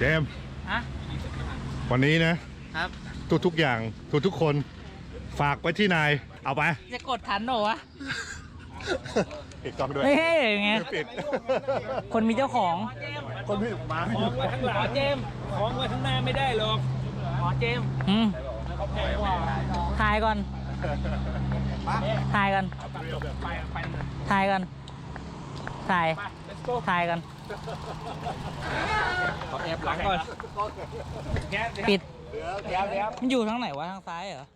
เจมส์ฮะวันนี้นะครับ ทุกทุกๆอย่างทุกทุกๆคนฝากไว้ที่นาย เอาไป จะกดทันเหรอวะปิดกล้องด้วยเฮ้ยไงปิด คนมีเจ้าของคนพี่มาของไว้ข้างหลังเจมส์ของไว้ข้างหน้าไม่ได้หรอกหมอเจมส์อืมถ่ายก่อนถ่ายก่อนถ่ายก่อนถ่าย let's go ถ่ายก่อน ขอแอบหลังก่อนแกะปิดเดี๋ยวเดี๋ยวมันอยู่ทางไหนวะ ทางซ้ายเหรอ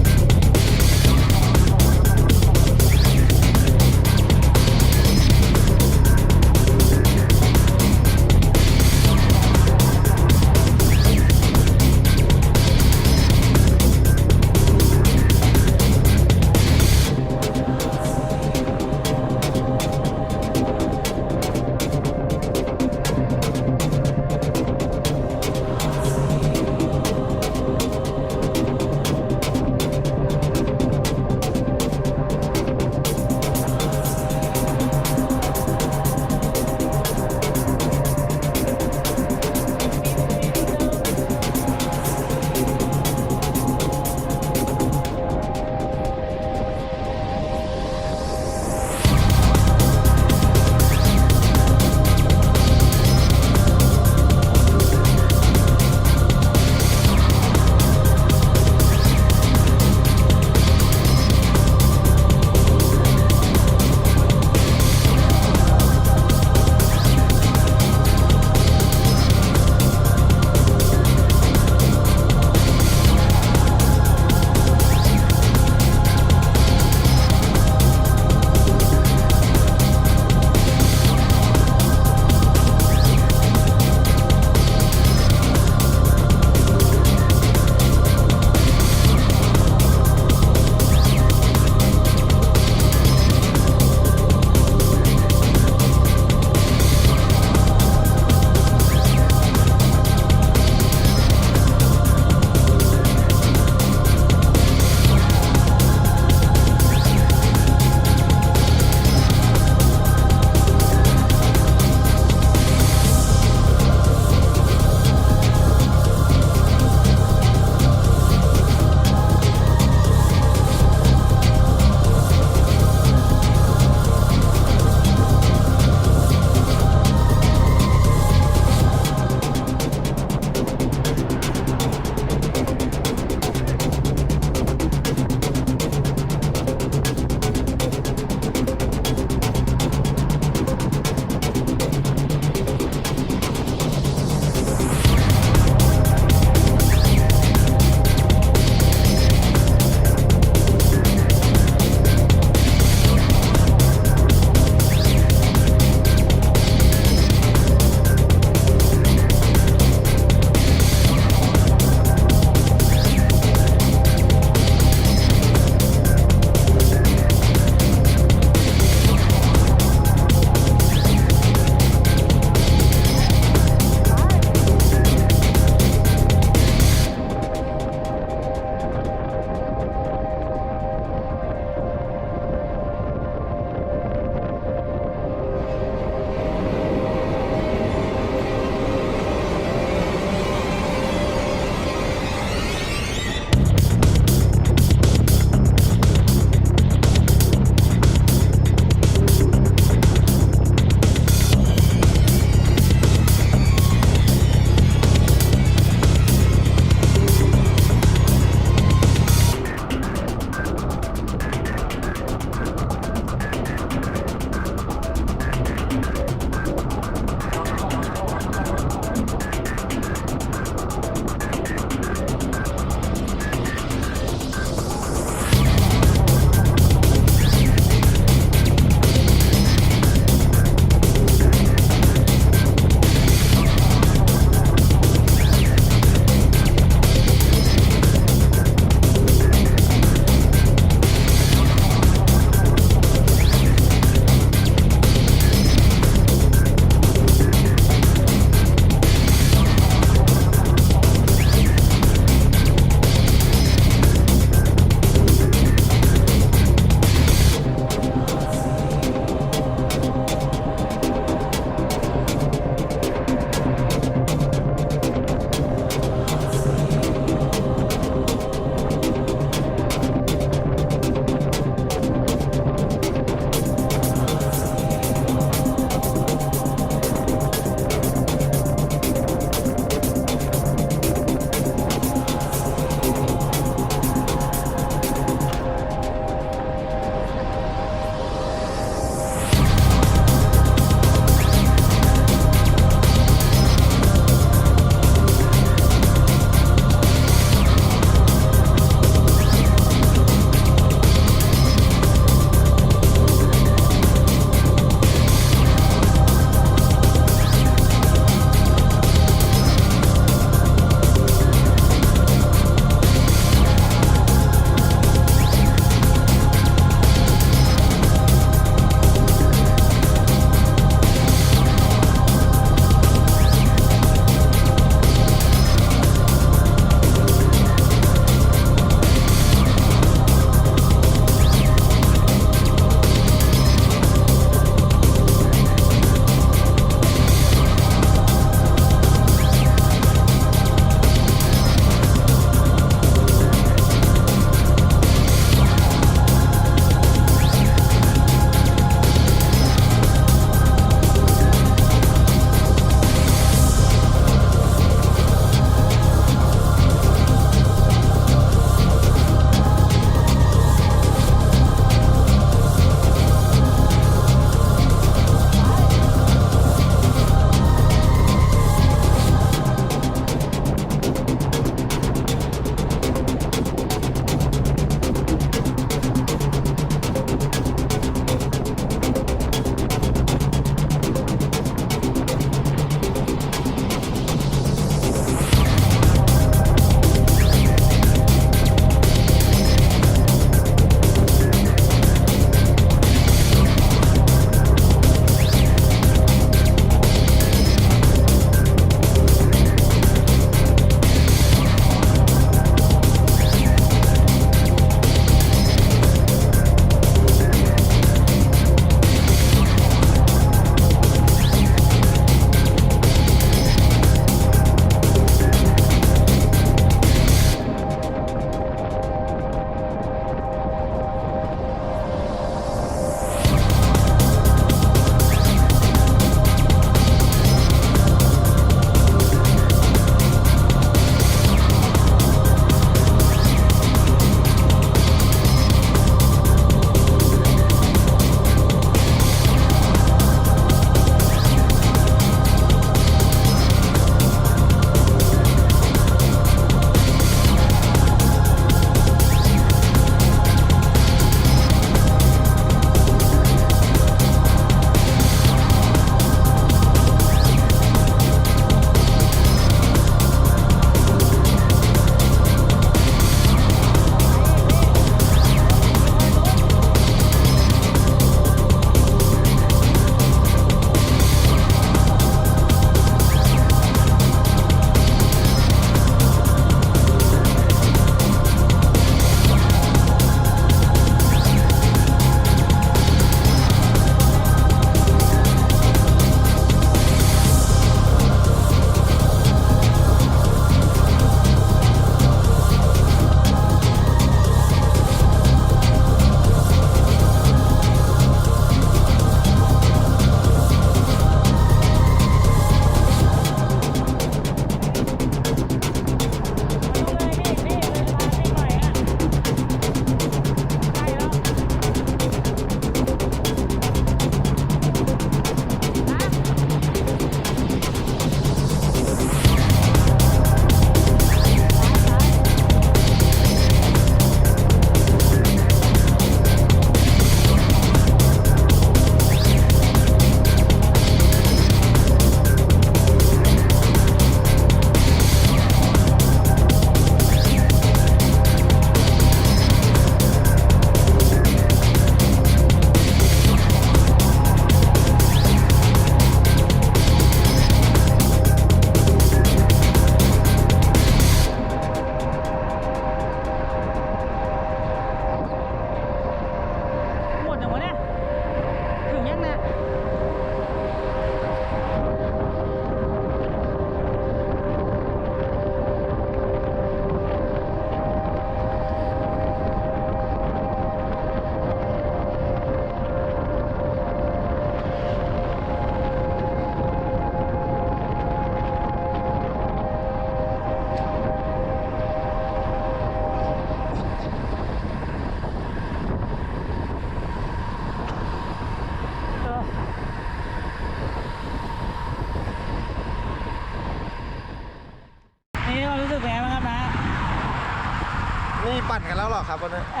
ครับวันนี้เอ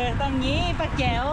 อตรงนี้ปะแจ๋ว